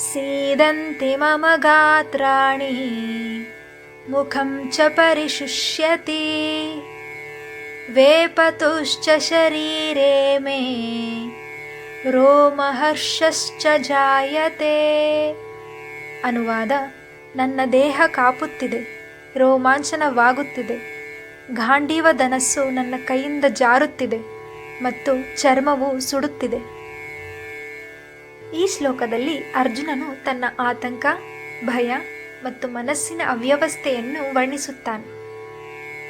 सीदन्ति मम गात्राणि मुखं च परिशुष्यति वेपतुश्च शरीरे मे ರೋಮಹರ್ಷಶ್ಚ ಜಾಯತೆ ಅನುವಾದ ನನ್ನ ದೇಹ ಕಾಪುತ್ತಿದೆ ರೋಮಾಂಚನವಾಗುತ್ತಿದೆ ಗಾಂಡೀವ ಧನಸ್ಸು ನನ್ನ ಕೈಯಿಂದ ಜಾರುತ್ತಿದೆ ಮತ್ತು ಚರ್ಮವು ಸುಡುತ್ತಿದೆ ಈ ಶ್ಲೋಕದಲ್ಲಿ ಅರ್ಜುನನು ತನ್ನ ಆತಂಕ, ಭಯ ಮತ್ತು ಮನಸ್ಸಿನ ಅವ್ಯವಸ್ಥೆಯನ್ನು ವರ್ಣಿಸುತ್ತಾನೆ.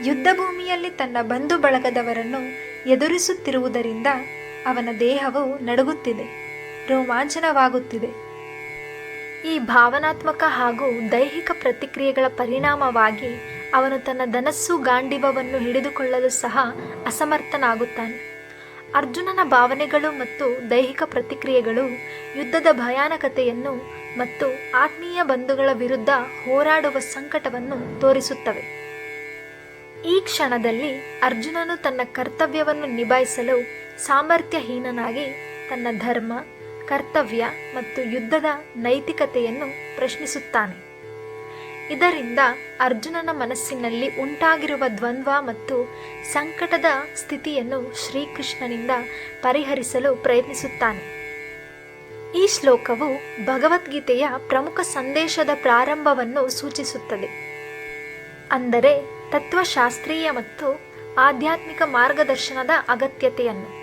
ಯುದ್ಧ ಭೂಮಿಯಲ್ಲಿ ತನ್ನ ಬಂಧು ಬಳಗದವರನ್ನು ಎದುರಿಸುತ್ತಿರುವುದರಿಂದ ಅವನ ದೇಹವು ನಡುಗುತ್ತಿದೆ, ರೋಮಾಂಚನವಾಗುತ್ತಿದೆ. ಈ ಭಾವನಾತ್ಮಕ ಹಾಗೂ ದೈಹಿಕ ಪ್ರತಿಕ್ರಿಯೆಗಳ ಪರಿಣಾಮವಾಗಿ ಅವನು ತನ್ನ ಧನಸ್ಸು ಗಾಂಡಿವವನ್ನು ಹಿಡಿದುಕೊಳ್ಳಲು ಸಹ ಅಸಮರ್ಥನಾಗುತ್ತಾನೆ. ಅರ್ಜುನನ ಭಾವನೆಗಳು ಮತ್ತು ದೈಹಿಕ ಪ್ರತಿಕ್ರಿಯೆಗಳು, ಯುದ್ಧದ ಭಯಾನಕತೆಯನ್ನು ಮತ್ತು ಆತ್ಮೀಯ ಬಂಧುಗಳ ವಿರುದ್ಧ ಹೋರಾಡುವ ಸಂಕಟವನ್ನು ತೋರಿಸುತ್ತವೆ. ಈ ಕ್ಷಣದಲ್ಲಿ ಅರ್ಜುನನು ತನ್ನ ಕರ್ತವ್ಯವನ್ನು ನಿಭಾಯಿಸಲು ಸಾಮರ್ಥ್ಯಹೀನನಾಗಿ ತನ್ನ ಧರ್ಮ, ಕರ್ತವ್ಯ ಮತ್ತು ಯುದ್ಧದ ನೈತಿಕತೆಯನ್ನು ಪ್ರಶ್ನಿಸುತ್ತಾನೆ. ಇದರಿಂದ ಅರ್ಜುನನ ಮನಸ್ಸಿನಲ್ಲಿ ಉಂಟಾಗಿರುವ ದ್ವಂದ್ವ ಮತ್ತು ಸಂಕಟದ ಸ್ಥಿತಿಯನ್ನು ಶ್ರೀಕೃಷ್ಣನಿಂದ ಪರಿಹರಿಸಲು ಪ್ರಯತ್ನಿಸುತ್ತಾನೆ. ಈ ಶ್ಲೋಕವು ಭಗವದ್ಗೀತೆಯ ಪ್ರಮುಖ ಸಂದೇಶದ ಪ್ರಾರಂಭವನ್ನು ಸೂಚಿಸುತ್ತದೆ. ಅಂದರೆ ತತ್ವಶಾಸ್ತ್ರೀಯ ಮತ್ತು ಆಧ್ಯಾತ್ಮಿಕ ಮಾರ್ಗದರ್ಶನದ ಅಗತ್ಯತೆಯನ್ನು.